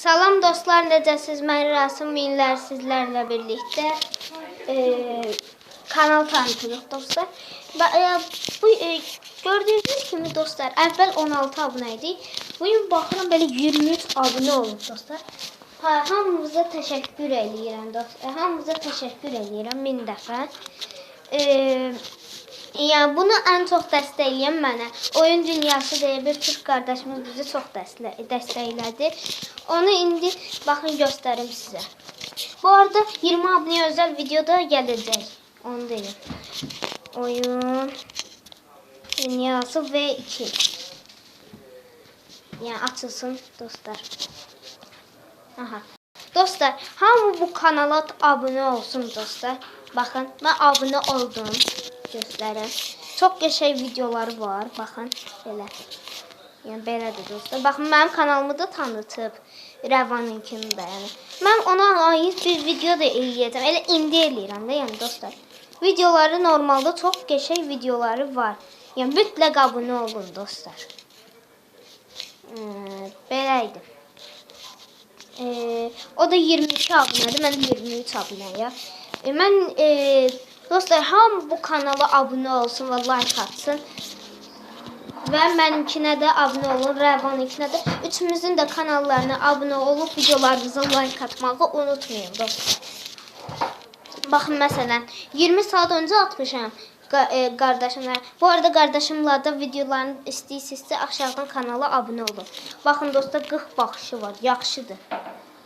Salam dostlar, necəsiz? Mən Rasim Minlər sizlərlə birlikdə e, kanal tanıtırıq dostlar. Və, e, bu e, gördüyünüz kimi dostlar, əvvəl 16 abunə idik. Bu gün baxıram belə 23 abunə olub dostlar. Ha, hamınıza təşəkkür eləyirəm dostlar. Hamınıza təşəkkür eləyirəm min dəfə. E, Yəni bunu ən çox dəstəkləyən mənə Oyun Dünyası deyə bir türk qardaşımız bizi çox dəstə dəstəklədi. Onu indi baxın göstərim sizə. Bu arada 20 abunəyə özəl video da gələcək. Onu deyim. Oyun Dünyası V2. Yəni açılsın dostlar. Aha. Dostlar, hamı bu kanala abunə olsun dostlar. Baxın, mən abunə oldum. Göstərəm. Çox qəşəng videoları var. Baxın, belə. Yəni belədir dostlar. Baxın, mənim kanalımı da tanıtıb. Rəvanınkini də yəni. Mən ona aid bir video da eləyəcəm. Elə indi eləyirəm də, yəni dostlar. Videoları normalda çox qəşəng videoları var. Yəni mütləq abunə olun dostlar. Hmm, belə idi. Ee, o da 22 abunədir. Mən də 23 abunəyəm. E, mən e, dostlar hamı bu kanala abunə olsun və like atsın. Və mənimkinə də abunə olun, Rəvanınkinə də. Üçümüzün də kanallarına abunə olub videolarımıza like atmağı unutmayın dostlar. Baxın məsələn, 20 saat öncə atmışam qa- e, qardaşımla. Bu arada qardaşımla da videolarını istəyirsinizsə aşağıdan kanala abunə olun. Baxın dostlar 40 baxışı var, yaxşıdır.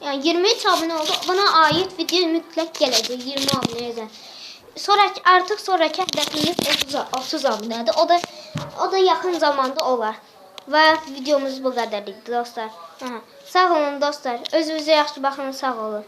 Yəni 23 abunə oldu. Buna aid video mütləq gələcək 20 abunəyə. Sonraki artıq sonraki hədəfimiz 30 30 abunədir. O da o da yaxın zamanda olar. Və videomuz bu qədər idi dostlar. Aha. Sağ olun dostlar. Özünüzə yaxşı baxın, sağ olun.